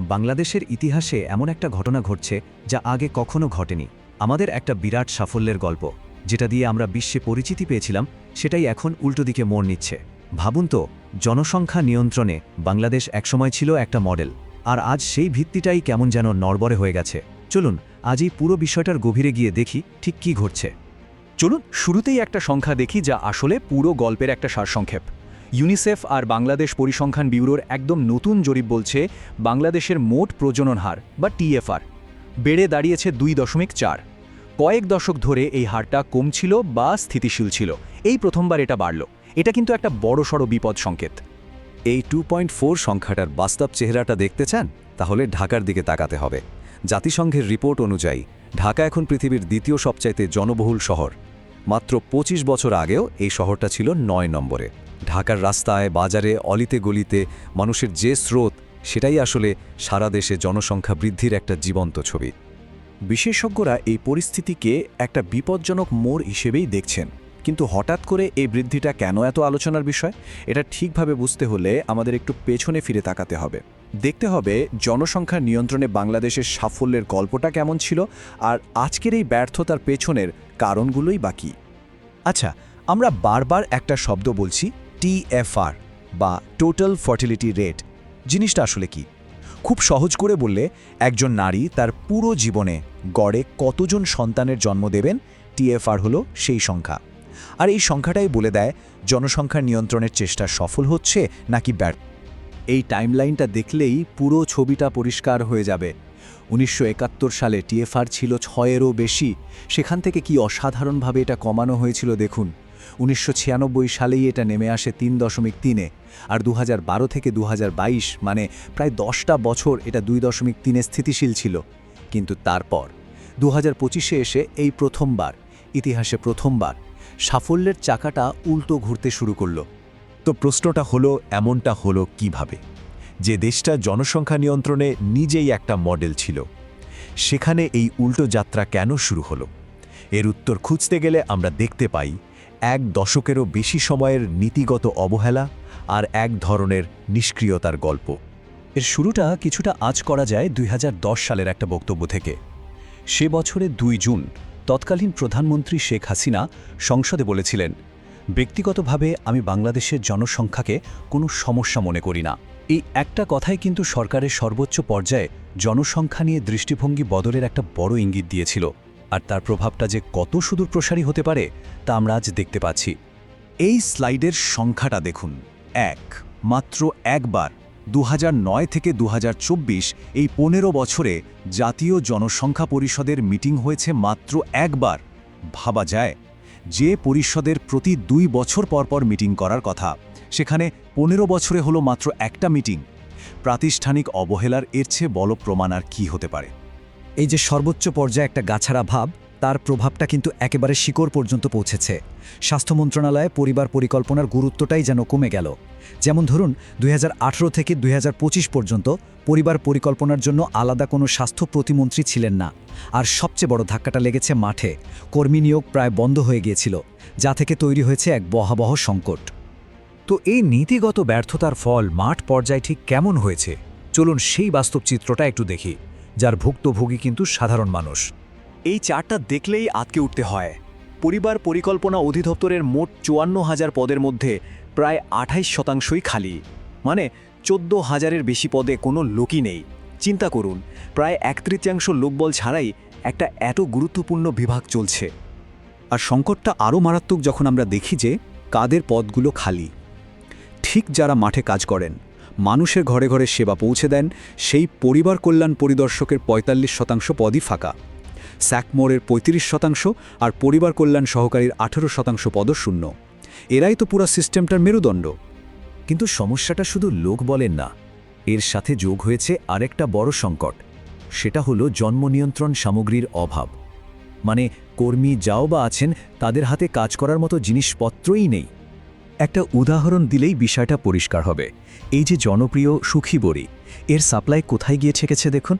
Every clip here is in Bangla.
বাংলাদেশের ইতিহাসে এমন একটা ঘটনা ঘটছে যা আগে কখনো ঘটেনি। আমাদের একটা বিরাট সাফল্যের গল্প, যেটা দিয়ে আমরা বিশ্বে পরিচিতি পেয়েছিলাম, সেটাই এখন উল্টো দিকে মোড় নিচ্ছে। ভাবুন তো, জনসংখ্যা নিয়ন্ত্রণে বাংলাদেশ একসময় ছিল একটা মডেল, আর আজ সেই ভিত্তিটাই কেমন যেন নড়বড়ে হয়ে গেছে। চলুন, আজ এই পুরো বিষয়টার গভীরে গিয়ে দেখি ঠিক কি ঘটছে। চলুন, শুরুতেই একটা সংখ্যা দেখি যা আসলে পুরো গল্পের একটা সারসংক্ষেপ। ইউনিসেফ আর বাংলাদেশ পরিসংখ্যান ব্যুরোর একদম নতুন জরিপ বলছে বাংলাদেশের মোট প্রজনন হার, বা টিএফআর, বেড়ে দাঁড়িয়েছে দুই দশমিক চার। কয়েক দশক ধরে এই হারটা কমছিল বা স্থিতিশীল ছিল। এই প্রথমবার এটা বাড়ল। এটা কিন্তু একটা বড়সড় বিপদ সংকেত। এই টু সংখ্যাটার বাস্তব চেহারাটা দেখতে চান? তাহলে ঢাকার দিকে তাকাতে হবে। জাতিসংঘের রিপোর্ট অনুযায়ী, ঢাকা এখন পৃথিবীর দ্বিতীয় সবচাইতে জনবহুল শহর। মাত্র ২৫ বছর আগেও এই শহরটা ছিল নয় নম্বরে। ঢাকার রাস্তায়, বাজারে, অলিতে গলিতে মানুষের যে স্রোত, সেটাই আসলে সারা দেশে জনসংখ্যা বৃদ্ধির একটা জীবন্ত ছবি। বিশেষজ্ঞরা এই পরিস্থিতিকে একটা বিপজ্জনক মোড় হিসেবেই দেখছেন। কিন্তু হঠাৎ করে এই বৃদ্ধিটা কেন এত আলোচনার বিষয়? এটা ঠিকভাবে বুঝতে হলে আমাদের একটু পেছনে ফিরে তাকাতে হবে। দেখতে হবে জনসংখ্যা নিয়ন্ত্রণে বাংলাদেশের সাফল্যের গল্পটা কেমন ছিল আর আজকের এই ব্যর্থতার পেছনের কারণগুলোই বাকি আচ্ছা আমরা বারবার একটা শব্দ বলছি টিএফআর বা টোটাল ফার্টিলিটি রেট। জিনিসটা আসলে কি? খুব সহজ করে বললে, একজন নারী তার পুরো জীবনে গড়ে কতজন সন্তানের জন্ম দেবেন টিএফআর হলো সেই সংখ্যা। আর এই সংখ্যাটাই বলে দেয়, জনসংখ্যা নিয়ন্ত্রণের চেষ্টা সফল হচ্ছে নাকি ব্যর্থ? এই টাইমলাইনটা দেখলেই পুরো ছবিটা পরিষ্কার হয়ে যাবে। উনিশশো একাত্তর সালে টিএফআর ছিল ছয়েরও বেশি। সেখান থেকে কি অসাধারণভাবে এটা কমানো হয়েছিল দেখুন। উনিশশো ছিয়ানব্বই সালেই এটা নেমে আসে তিন দশমিক তিনে, আর দু হাজার বারো থেকে দু হাজার বাইশ মানে প্রায় দশটা বছর এটা দুই দশমিক তিনে স্থিতিশীল ছিল। কিন্তু তারপর দু হাজার এসে এই প্রথমবার, ইতিহাসে প্রথমবার সাফল্যের চাকাটা উল্টো ঘুরতে শুরু করল। তো প্রশ্নটা হলো, এমনটা হলো কীভাবে? যে দেশটা জনসংখ্যা নিয়ন্ত্রণে নিজেই একটা মডেল ছিল। সেখানে এই উল্টো যাত্রা কেন শুরু হলো? এর উত্তর খুঁজতে গেলে আমরা দেখতে পাই এক দশকেরও বেশি সময়ের নীতিগত অবহেলা আর এক ধরনের নিষ্ক্রিয়তার গল্প। এর শুরুটা কিছুটা আজ করা যায় দুই হাজার দশ সালের একটা বক্তব্য থেকে। সে বছরে দুই জুন তৎকালীন প্রধানমন্ত্রী শেখ হাসিনা সংসদে বলেছিলেন, ব্যক্তিগতভাবে আমি বাংলাদেশের জনসংখ্যাকে কোনো সমস্যা মনে করি না। এই একটা কথাই কিন্তু সরকারের সর্বোচ্চ পর্যায়ে জনসংখ্যা নিয়ে দৃষ্টিভঙ্গি বদলের একটা বড় ইঙ্গিত দিয়েছিল। আর তার প্রভাবটা যে কত সুদূর প্রসারী হতে পারে, তা আমরা আজ দেখতে পাচ্ছি। এই স্লাইডের সংখ্যাটা দেখুন। এক, মাত্র একবার দু হাজার নয় থেকে দু হাজার চব্বিশ এই পনেরো বছরে জাতীয় জনসংখ্যা পরিষদের মিটিং হয়েছে মাত্র একবার। ভাবা যায়, যে পরিষদের প্রতি দুই বছর পর পর মিটিং করার কথা, সেখানে পনেরো বছরে হলো মাত্র একটা মিটিং। প্রাতিষ্ঠানিক অবহেলার এর চেয়ে বল প্রমাণ আর কী হতে পারে? এই যে সর্বোচ্চ পর্যায়ে একটা গাছারা ভাব, তার প্রভাবটা কিন্তু একেবারে শিকড় পর্যন্ত পৌঁছেছে। স্বাস্থ্য মন্ত্রণালয়ে পরিবার পরিকল্পনার গুরুত্বটাই যেন কমে গেল। যেমন ধরুন, দুই হাজার আঠারো থেকে দুই হাজার পঁচিশ পর্যন্ত পরিবার পরিকল্পনার জন্য আলাদা কোনো স্বাস্থ্য প্রতিমন্ত্রী ছিলেন না। আর সবচেয়ে বড় ধাক্কাটা লেগেছে মাঠে। কর্মী নিয়োগ প্রায় বন্ধ হয়ে গিয়েছিল, যা থেকে তৈরি হয়েছে এক বহাবহ সংকট। তো এই নীতিগত ব্যর্থতার ফল মাঠ পর্যায়ে ঠিক কেমন হয়েছে? চলুন সেই বাস্তব চিত্রটা একটু দেখি। যার ভুক্তভোগী কিন্তু সাধারণ মানুষ। এই চারটা দেখলেই আটকে উঠতে হয়। পরিবার পরিকল্পনা অধিদপ্তরের মোট চুয়ান্ন হাজার পদের মধ্যে প্রায় আঠাইশ শতাংশই খালি। মানে চোদ্দ হাজারের বেশি পদে কোনো লোকই নেই। চিন্তা করুন, প্রায় এক তৃতীয়াংশ লোকবল ছাড়াই একটা এত গুরুত্বপূর্ণ বিভাগ চলছে। আর সংকটটা আরও মারাত্মক যখন আমরা দেখি যে কাদের পদগুলো খালি। ঠিক যারা মাঠে কাজ করেন মানুষের ঘরে ঘরে সেবা পৌঁছে দেন, সেই পরিবার কল্যাণ পরিদর্শকের পঁয়তাল্লিশ শতাংশ পদই ফাঁকা। স্যাকমোরের পঁয়ত্রিশ শতাংশ আর পরিবার কল্যাণ সহকারীর আঠেরো শতাংশ পদ শূন্য। এরাই তো পুরো সিস্টেমটার মেরুদণ্ড। কিন্তু সমস্যাটা শুধু লোক বলেন না, এর সাথে যোগ হয়েছে আরেকটা বড় সংকট। সেটা হলো জন্ম নিয়ন্ত্রণ সামগ্রীর অভাব। মানে কর্মী যাও বা আছেন, তাদের হাতে কাজ করার মতো জিনিসপত্রই নেই। একটা উদাহরণ দিলেই বিষয়টা পরিষ্কার হবে। এই যে জনপ্রিয় সুখী বড়ি, এর সাপ্লাই কোথায় গিয়ে ঠেকেছে দেখুন?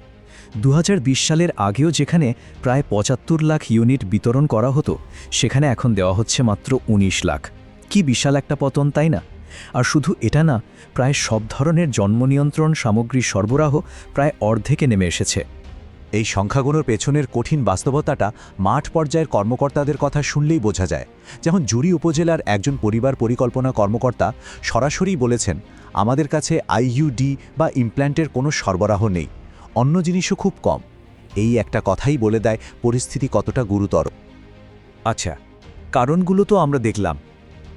দু হাজার বিশ সালের আগেও যেখানে প্রায় পঁচাত্তর লাখ ইউনিট বিতরণ করা হতো, সেখানে এখন দেওয়া হচ্ছে মাত্র ১৯ লাখ। কি বিশাল একটা পতন, তাই না? আর শুধু এটা না, প্রায় সব ধরনের জন্ম নিয়ন্ত্রণ সামগ্রীর সরবরাহ প্রায় অর্ধেকে নেমে এসেছে। এই সংখ্যাগুলোর পেছনের কঠিন বাস্তবতাটা মাঠ পর্যায়ের কর্মকর্তাদের কথা শুনলেই বোঝা যায়। যেমন জুরি উপজেলার একজন পরিবার পরিকল্পনা কর্মকর্তা সরাসরি বলেছেন, আমাদের কাছে আইইউডি বা ইমপ্ল্যান্টের কোনো সরবরাহ নেই। অন্য জিনিসও খুব কম। এই একটা কথাই বলে দেয় পরিস্থিতি কতটা গুরুতর। আচ্ছা কারণগুলো তো আমরা দেখলাম।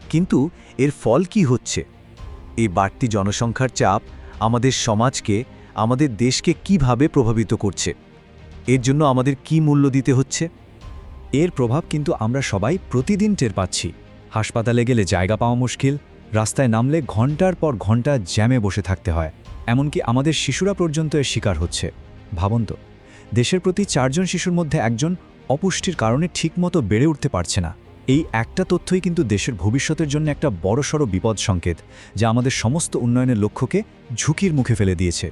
কিন্তু এর ফল কি হচ্ছে? এই বাড়তি জনসংখ্যার চাপ আমাদের সমাজকে, আমাদের দেশকে কীভাবে প্রভাবিত করছে? এর জন্য আমাদের কি মূল্য দিতে হচ্ছে? এর প্রভাব কিন্তু আমরা সবাই প্রতিদিন টের পাচ্ছি। হাসপাতালে গেলে জায়গা পাওয়া মুশকিল, রাস্তায় নামলে ঘণ্টার পর ঘণ্টা জ্যামে বসে থাকতে হয়। এমনকি আমাদের শিশুরা পর্যন্ত এর শিকার হচ্ছে। ভাবুন তো, দেশের প্রতি চারজন শিশুর মধ্যে একজন অপুষ্টির কারণে ঠিকমতো বেড়ে উঠতে পারছে না। এই একটা তথ্যই কিন্তু দেশের ভবিষ্যতের জন্য একটা বড়সড় বিপদ সংকেত, যা আমাদের সমস্ত উন্নয়নের লক্ষ্যকে ঝুঁকির মুখে ফেলে দিয়েছে।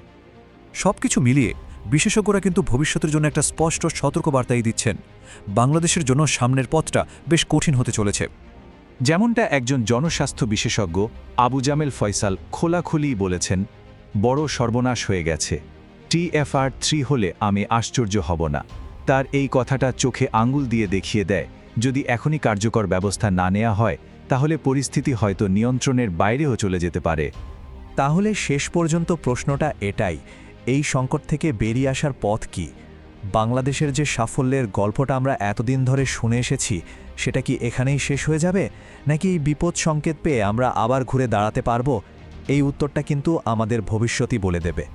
সব কিছু মিলিয়ে বিশেষজ্ঞরা কিন্তু ভবিষ্যতের জন্য একটা স্পষ্ট সতর্কবার্তাই দিচ্ছেন। বাংলাদেশের জন্য সামনের পথটা বেশ কঠিন হতে চলেছে। যেমনটা একজন জনস্বাস্থ্য বিশেষজ্ঞ আবু জামেল ফয়সাল খোলাখুলি বলেছেন, বড় সর্বনাশ হয়ে গেছে। টিএফআর থ্রি হলে আমি আশ্চর্য হব না। তার এই কথাটা চোখে আঙ্গুল দিয়ে দেখিয়ে দেয়, যদি এখনই কার্যকর ব্যবস্থা না নেওয়া হয়, তাহলে পরিস্থিতি হয়তো নিয়ন্ত্রণের বাইরেও চলে যেতে পারে। তাহলে শেষ পর্যন্ত প্রশ্নটা এটাই এই সংকট থেকে বেরিয়ে আসার পথ কি? বাংলাদেশের যে সাফল্যের গল্পটা আমরা এতদিন ধরে শুনে এসেছি, সেটা কি এখানেই শেষ হয়ে যাবে? নাকি এই বিপদ সংকেত পেয়ে আমরা আবার ঘুরে দাঁড়াতে পারব? এই উত্তরটা কিন্তু আমাদের ভবিষ্যতই বলে দেবে।